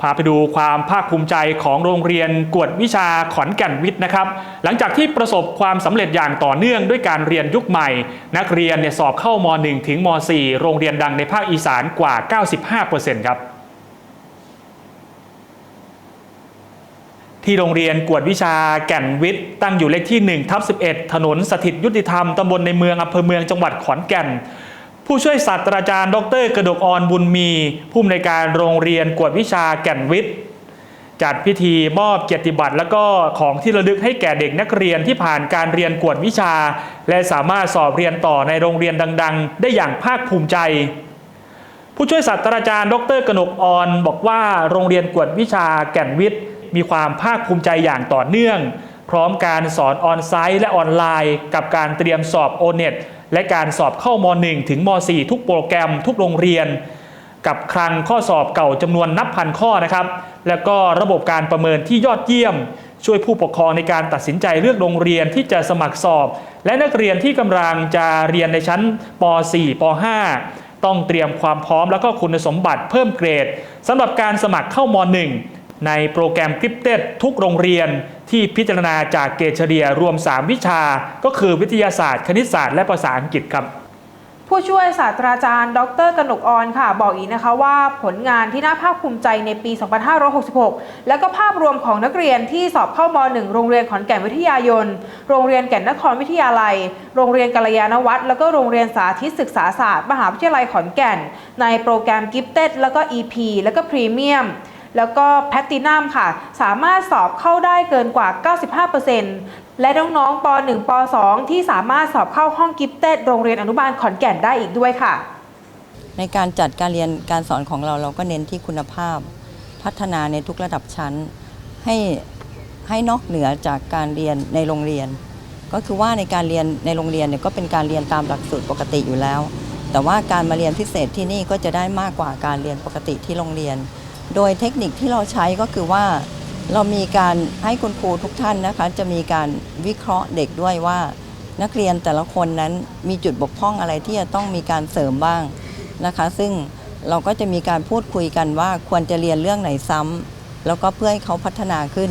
พาไปดูความภาคภูมิใจของโรงเรียนกวดวิชาขอนแก่นวิทย์นะครับ หลังจากที่ประสบความสำเร็จอย่างต่อเนื่องด้วยการเรียนยุคใหม่ นักเรียนเนี่ยสอบเข้าม .1 ถึงม .4 โรงเรียนดังในภาคอีสานกว่า 95%ครับที่โรงเรียนกวดวิชาแก่นวิทย์ตั้งอยู่เลขที่1ทับ11 ถนนสถิตยุติธรรมตำบลในเมืองอำเภอเมืองจังหวัดขอนแก่น ผู้ช่วยศาสตราจารย์ ดร กระดกอ่อนบุญมีผู้อำนวยการโรงเรียนกวดวิชาแก่นวิทย์ จัดพิธีมอบเกียรติบัตรและก็ของที่ระลึกให้แก่เด็กนักเรียนที่ผ่านการเรียนกวดวิชา และสามารถสอบเรียนต่อในโรงเรียนดัง ๆ ได้อย่างภาคภูมิใจผู้ช่วยศาสตราจารย์ ดร กนกออนบอกว่าโรงเรียนกวดวิชาแก่นวิทย์ มีความภาคภูมิใจอย่างต่อเนื่อง พร้อมการสอนออนไซต์และออนไลน์ กับการเตรียมสอบโอเน็ต และการสอบเข้าม .1 ถึงม .4 ทุกโปรแกรมทุกโรงเรียน กับคลังข้อสอบเก่าจำนวนนับพันข้อนะครับ แล้วก็ระบบการประเมินที่ยอดเยี่ยม ช่วยผู้ปกครองในการตัดสินใจเลือกโรงเรียนที่จะสมัครสอบ และนักเรียนที่กำลังจะเรียนในชั้นป .4 ป .5 ต้องเตรียมความพร้อมแล้วก็คุณสมบัติเพิ่มเกรดสำหรับการสมัครเข้าม .1 ในโปรแกรมคริปเต็ดทุกโรงเรียนที่พิจารณาจากเกรดเฉลี่ยรวม 3 วิชา ก็คือวิทยาศาสตร์ คณิตศาสตร์และภาษาอังกฤษครับ ผู้ช่วยศาสตราจารย์ ดรกนกออนค่ะ บอกอีกนะคะว่าผลงานที่น่าภาคภูมิใจในปี 2566 และก็ภาพรวมของนักเรียนที่สอบเข้าม .1 โรงเรียนขอนแก่นวิทยายน โรงเรียนแก่นนครวิทยาลัย โรงเรียนกัลยาณวัฒน์แล้วก็โรงเรียนสาธิตศึกษาศาสตร์ มหาวิทยาลัยขอนแก่น ในโปรแกรมกิฟเต็ดแล้วก็ EP แล้วก็พรีเมียม แล้วก็แพตตินัมค่ะ สามารถสอบเข้าได้เกินกว่า 95%และน้องๆป .1 ป .2 ที่สามารถสอบเข้าห้องกิฟเต็ดโรงเรียนอนุบาลขอนแก่นได้อีกด้วยค่ะ ในการจัดการเรียนการสอนของเราเราก็เน้นที่คุณภาพ พัฒนาในทุกระดับชั้น ให้ให้นอกเหนือจากการเรียนในโรงเรียน ก็คือว่าในการเรียนในโรงเรียนเนี่ยก็เป็นการเรียนตามหลักสูตรปกติอยู่แล้ว แต่ว่าการมาเรียนพิเศษที่นี่ก็จะได้มากกว่าการเรียนปกติที่โรงเรียน โดยเทคนิคที่เราใช้ก็คือว่า เรามีการให้คุณครูทุกท่านนะคะ จะมีการวิเคราะห์เด็กด้วยว่า นักเรียนแต่ละคนนั้นมีจุดบกพร่องอะไรที่จะต้องมีการเสริมบ้างนะคะ ซึ่งเราก็จะมีการพูดคุยกันว่าควรจะเรียนเรื่องไหนซ้ำแล้วก็เพื่อให้เขาพัฒนาขึ้น